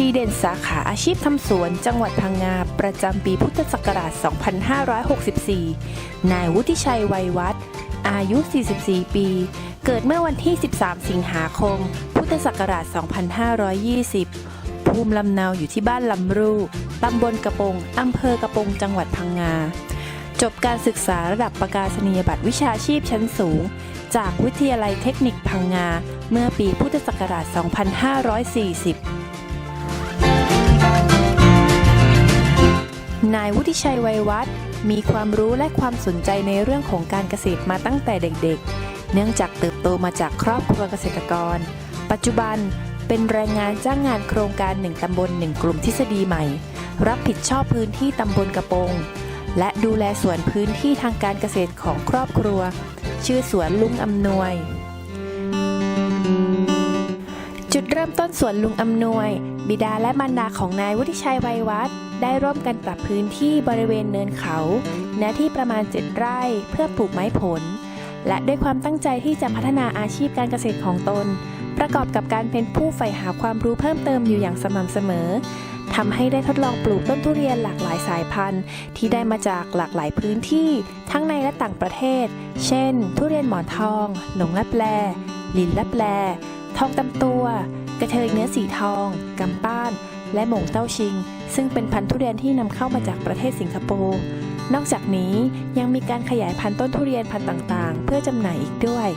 ดีเด่นสาขาอาชีพทำสวน จังหวัดพังงา ประจำปีพุทธศักราช 2564 นายวุฒิชัยไวยวัฒน์อายุ 44 ปี เกิดเมื่อวันที่ 13 สิงหาคม พุทธศักราช 2520 ภูมิลำเนาอยู่ที่บ้านลำรูตำบลกระปงอำเภอกระปง จังหวัดพังงา จบการศึกษาระดับประกาศนียบัตรวิชาชีพชั้นสูง จากวิทยาลัยเทคนิคพังงา เมื่อปีพุทธศักราช 2540 นายวุฒิชัยไวยวัฒน์มีความรู้และความสนใจในเรื่องของการเกษตรมาตั้งแต่เด็กๆ เนื่องจากเติบโตมาจากครอบครัวเกษตรกร ปัจจุบันเป็นแรงงานจ้างงานโครงการ1ตำบล1กลุ่มทฤษฎีใหม่ รับผิดชอบพื้นที่ตำบลกระโปง และดูแลสวนพื้นที่ทางการเกษตรของครอบครัว ชื่อสวนลุงอำนวย จุดเริ่มต้นสวนลุงอำนวย บิดาและมารดาของนายวุฒิชัยไวยวัฒน์ ได้ร่วมกันปรับพื้นที่บริเวณเนินเขาเนื้อที่ประมาณ 7 ไร่เพื่อปลูกไม้ผล และด้วยความตั้งใจที่จะพัฒนาอาชีพการเกษตรของตน ประกอบกับการเป็นผู้ใฝ่หาความรู้เพิ่มเติมอยู่อย่างสม่ำเสมอทำให้ได้ทดลองปลูกต้นทุเรียนหลากหลายสายพันธุ์ ที่ได้มาจากหลากหลายพื้นที่ ทั้งในและต่างประเทศ เช่น ทุเรียนหมอนทอง หลงลับแลลินลับแลทองตำตัว กระเทยเนื้อสีทองกำป้าน และหม่งเต้าชิง ซึ่งเป็นพันธุ์ทุเรียนที่นำเข้ามาจากประเทศสิงคโปร์นอกจากนี้ยังมีการขยายพันธุ์ต้นทุเรียนพันธุ์ต่างๆ เพื่อจำหน่ายอีกด้วย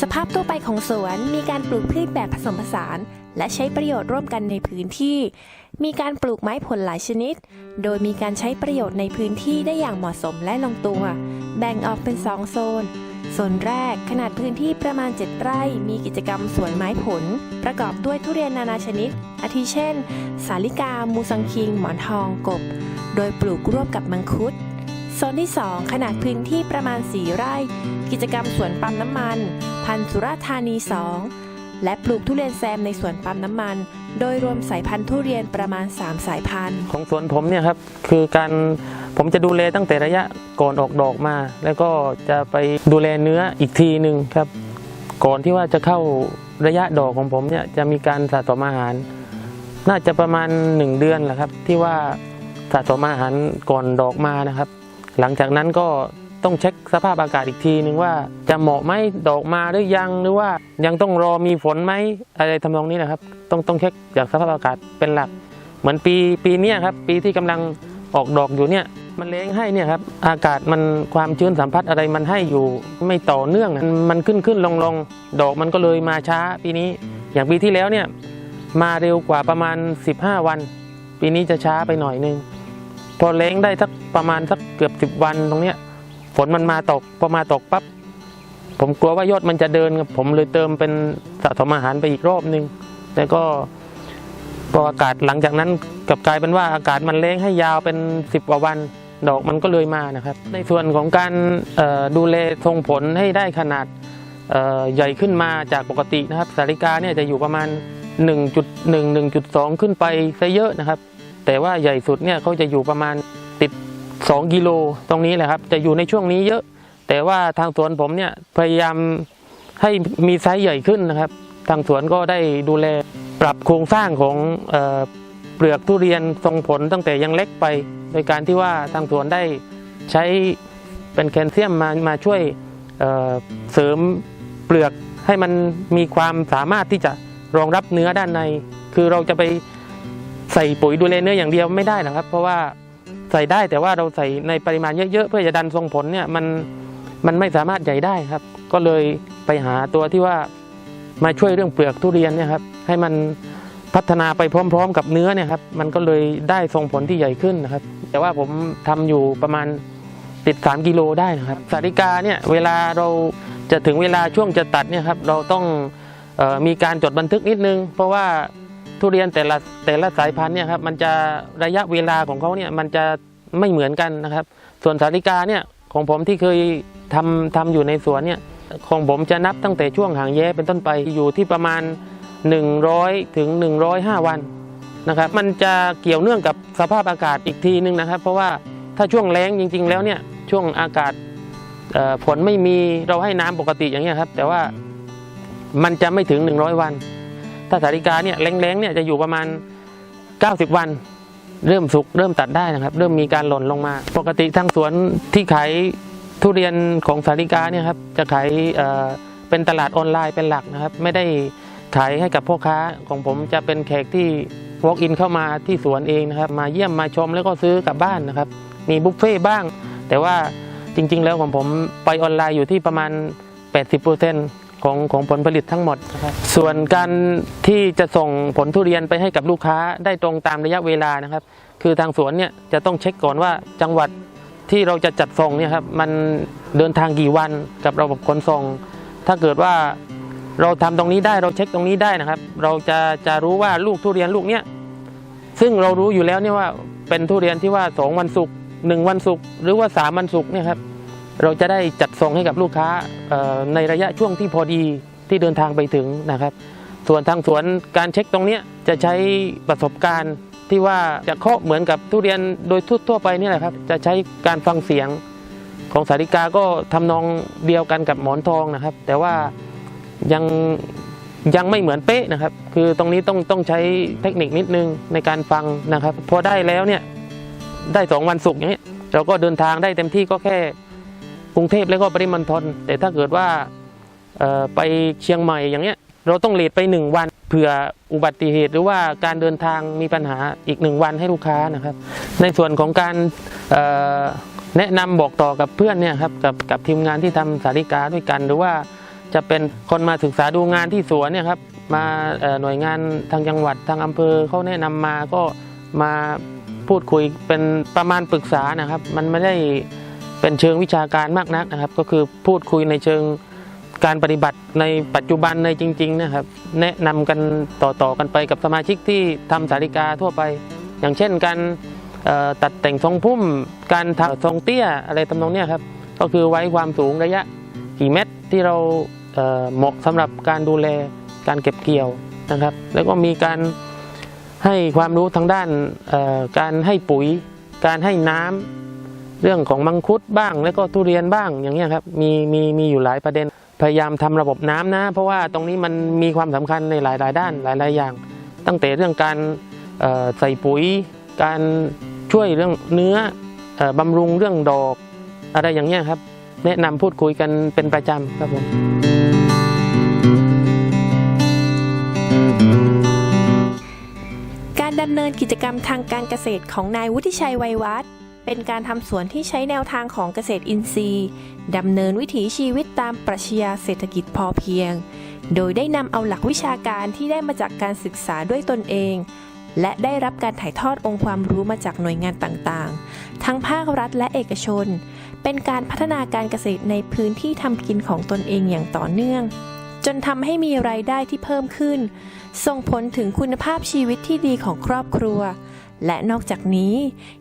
สภาพทั่วไปของสวนมีการปลูกพืชแบบผสมผสาน และใช้ประโยชน์ร่วมกันในพื้นที่ มีการปลูกไม้ผลหลายชนิด โดยมีการใช้ประโยชน์ในพื้นที่ได้อย่างเหมาะสมและลงตัว แบ่งออกเป็น 2 โซน โซนแรกขนาดพื้นที่ประมาณ 7 ไร่ มีกิจกรรมสวนไม้ผล ประกอบด้วยทุเรียนนานาชนิด อาทิเช่น สาลิกา มูสังคิง หมอนทองกบ โดยปลูกร่วมกับมังคุดโซนที่ 2 ขนาดพื้นที่ประมาณ 4 ไร่ กิจกรรมสวนปั๊มน้ำมัน พันธุ์สุราธานี 2 และปลูกทุเรียนแซมในสวนปั๊มน้ำมัน โดยรวมสายพันธุ์ทุเรียนประมาณ 3 สายพันธุ์ ของสวนผมเนี่ยครับคือการผมจะดูแลตั้งแต่ระยะก่อนออกดอกมา แล้วก็จะไปดูแลเนื้ออีกทีหนึ่งครับ ก่อนที่ว่าจะเข้าระยะดอกของผมเนี่ยจะมีการสะสมอาหาร น่าจะประมาณ 1 เดือนแหละครับ ที่ว่าสะสมอาหารก่อนดอกมานะครับ หลังจากนั้นก็ ต้องเช็คสภาพอากาศอีกทีหนึ่งว่าจะเหมาะไหมดอกมาหรือยังหรือว่ายังต้องรอมีฝนไหมอะไรทำนองนี้นะครับ ต้องต้องเช็คจากสภาพอากาศเป็นหลัก เหมือนปีปีนี้ครับปีที่กำลังออกดอกอยู่เนี่ยมันเล้งให้เนี่ยครับอากาศมันความชื้นสัมผัสอะไรมันให้อยู่ไม่ต่อเนื่องนะมันขึ้นขึ้นลงลงดอกมันก็เลยมาช้าปีนี้ อย่างปีที่แล้วเนี่ยมาเร็วกว่าประมาณ 15 วัน ปีนี้จะช้าไปหน่อยนึง พอเล้งได้สักประมาณสักเกือบ 10 วันตรงเนี้ย ฝนมันมาตกพอมาตกปั๊บผมกลัวว่ายอดมันจะเดินครับผมเลยเติมเป็นสะสมอาหารไปอีกรอบนึง แล้วก็พออากาศหลังจากนั้นกลับกลายเป็นว่าอากาศมันแรงให้ยาวเป็น10กว่าวันดอกมันก็เลยมานะครับ ในส่วนของการดูแลทรงผลให้ได้ขนาดใหญ่ขึ้นมาจากปกตินะครับ สาริกาเนี่ยจะอยู่ประมาณ 1.1 1.2 ขึ้นไปซะเยอะนะครับ แต่ว่าใหญ่สุดเนี่ยเขาจะอยู่ประมาณติด 2กิโลตรงนี้แหละครับ จะอยู่ในช่วงนี้เยอะ แต่ว่าทางสวนผมเนี่ยพยายามให้มีไซส์ใหญ่ขึ้นนะครับ ทางสวนก็ได้ดูแลปรับโครงสร้างของเออเปลือกทุเรียนทรงผลตั้งแต่ยังเล็กไป โดยการที่ว่าทางสวนได้ใช้เป็นแคลเซียมมามาช่วยเเสริมเปลือกให้มันมีความสามารถที่จะรองรับเนื้อด้านใน คือเราจะไปใส่ปุ๋ยดูแลเนื้ออย่างเดียวไม่ได้นะครับ เพราะว่า ส่ได้แต่ว่าเราใส่ในปริมาณเยอะๆเพื่อจะดันทรงผลเนี่ยมันมันไม่สามารถใหญ่ได้ครับ ก็เลยไปหาตัวที่ว่ามาช่วยเรื่องเปลือกทุเรียนเนี่ยครับให้มันพัฒนาไปพร้อม ๆ กับเนื้อเนี่ยครับมันก็เลยได้ทรงผลที่ใหญ่ขึ้นนะครับ แต่ว่าผมทำอยู่ประมาณติด 3 กิโลได้นะครับสาริกาเนี่ยเวลาเราจะถึงเวลาช่วงจะตัดเนี่ยครับเราต้องออมีการจดบันทึกนิดนึง เพราะว่า ทุเรียนแต่ละแต่ละสายพันธุ์เนี่ยครับมันจะระยะเวลาของเขาเนี่ยมันจะไม่เหมือนกันนะครับ ส่วนสาริกาเนี่ยของผมที่เคยทำทำอยู่ในสวนเนี่ยของผมจะนับตั้งแต่ช่วงหางแย้เป็นต้นไปอยู่ที่ประมาณ 100 ถึง 105 วันนะครับ มันจะเกี่ยวเนื่องกับสภาพอากาศอีกทีนึงนะครับ เพราะว่าถ้าช่วงแล้งจริง ๆ แล้วเนี่ยช่วงอากาศฝนไม่มีเราให้น้ำปกติอย่างเงี้ยครับ แต่ว่ามันจะไม่ถึง 100 วัน ถ้าสาริกาเนี่ยแรงๆเนี่ยจะอยู่ประมาณ 90 วัน เริ่มสุกเริ่มตัดได้นะครับ เริ่มมีการหล่นลงมา ปกติทางสวนที่ขายทุเรียนของสาริกาเนี่ยครับจะขายเอ่อเป็นตลาดออนไลน์เป็นหลักนะครับ ไม่ได้ขายให้กับพ่อค้าของผมจะเป็นแขกที่ walk in เข้ามาที่สวนเองนะครับ มาเยี่ยมมาชมแล้วก็ซื้อกลับบ้านนะครับ มีบุฟเฟ่บ้าง แต่ว่าจริง ๆ แล้วของผมไปออนไลน์อยู่ที่ประมาณ 80% ของของผลผลิตทั้งหมด ส่วนการที่จะส่งผลทุเรียนไปให้กับลูกค้าได้ตรงตามระยะเวลานะครับ คือทางสวนเนี่ยจะต้องเช็คก่อนว่าจังหวัดที่เราจะจัดส่งเนี่ยครับมันเดินทางกี่วันกับระบบขนส่ง ถ้าเกิดว่าเราทำตรงนี้ได้เราเช็คตรงนี้ได้นะครับ เราจะจะรู้ว่าลูกทุเรียนลูกเนี้ยซึ่งเรารู้อยู่แล้วเนี่ยว่าเป็นทุเรียนที่ว่าสองวันศุกร์หนึ่งวันศุกร์หรือว่าสามวันศุกร์เนี่ยครับ เราจะได้จัดส่งให้กับลูกค้าในระยะช่วงที่พอดีที่เดินทางไปถึงนะครับ ส่วนทางสวนการเช็คตรงนี้จะใช้ประสบการณ์ที่ว่าจะเคาะเหมือนกับทุเรียนโดยทั่วไปนี่แหละครับ จะใช้การฟังเสียงของสาริกาก็ทำนองเดียวกันกับหมอนทองนะครับ แต่ว่ายังยังไม่เหมือนเป๊ะนะครับ คือตรงนี้ต้องต้องใช้เทคนิคนิดนึงในการฟังนะครับ พอได้แล้วเนี่ยได้สองวันศุกร์อย่างเงี้เราก็เดินทางได้เต็มที่ก็แค่ กรุงเทพแล้วก็ปริมณฑลแต่ถ้าเกิดว่าไปเชียงใหม่อย่างเงี้ยเราต้องเลทไป 1 วันเผื่ออุบัติเหตุหรือว่าการเดินทางมีปัญหาอีก 1 วันให้ลูกค้านะครับ ในส่วนของการแนะนำบอกต่อกับเพื่อนเนี่ยครับกับกับทีมงานที่ทำสาริกาด้วยกัน หรือว่าจะเป็นคนมาศึกษาดูงานที่สวนเนี่ยครับมาหน่วยงานทางจังหวัดทางอำเภอเขาแนะนำมาก็มาพูดคุยเป็นประมาณปรึกษานะครับ มันไม่ได้ เป็นเชิงวิชาการมากนักนะครับ ก็คือพูดคุยในเชิงการปฏิบัติในปัจจุบันในจริง ๆ นะครับ แนะนำกันต่อๆกันไปกับสมาชิกที่ทำสาริกาทั่วไป อย่างเช่นการตัดแต่งทรงพุ่ม การทำทรงเตี้ยอะไรทำนองเนี้ยครับก็คือไว้ความสูงระยะกี่เมตรที่เราเหมาะสำหรับการดูแลการเก็บเกี่ยวนะครับ แล้วก็มีการให้ความรู้ทางด้านการให้ปุ๋ย การให้น้ำ เรื่องของมังคุดบ้างแล้วก็ทุเรียนบ้างอย่างเงี้ยครับมีมีมีอยู่หลายประเด็น พยายามทำระบบน้ำนะ เพราะว่าตรงนี้มันมีความสำคัญในหลาย ๆ ด้านหลาย ๆ อย่าง ตั้งแต่เรื่องการใส่ปุ๋ย การช่วยเรื่องเนื้ออ่อบำรุงเรื่องดอกอะไรอย่างเงี้ยครับ แนะนำพูดคุยกันเป็นประจำครับผมการดำเนินกิจกรรมทางการเกษตรของนายวุฒิชัยไวยวัฒน์ เป็นการทำสวนที่ใช้แนวทางของเกษตรอินทรีย์ดำเนินวิถีชีวิตตามปรัชญาเศรษฐกิจพอเพียง โดยได้นำเอาหลักวิชาการที่ได้มาจากการศึกษาด้วยตนเอง และได้รับการถ่ายทอดองค์ความรู้มาจากหน่วยงานต่างๆ ทั้งภาครัฐและเอกชน เป็นการพัฒนาการเกษตรในพื้นที่ทำกินของตนเองอย่างต่อเนื่อง จนทำให้มีรายได้ที่เพิ่มขึ้น ส่งผลถึงคุณภาพชีวิตที่ดีของครอบครัว และนอกจากนี้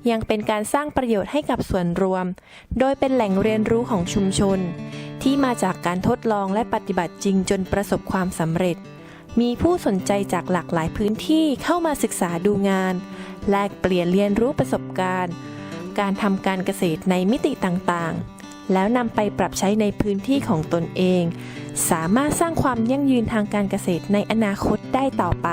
ยังเป็นการสร้างประโยชน์ให้กับส่วนรวม โดยเป็นแหล่งเรียนรู้ของชุมชน ที่มาจากการทดลองและปฏิบัติจริงจนประสบความสำเร็จ มีผู้สนใจจากหลากหลายพื้นที่เข้ามาศึกษาดูงาน แลกเปลี่ยนเรียนรู้ประสบการณ์ การทำการเกษตรในมิติต่างๆ แล้วนำไปปรับใช้ในพื้นที่ของตนเอง สามารถสร้างความยั่งยืนทางการเกษตรในอนาคตได้ต่อไป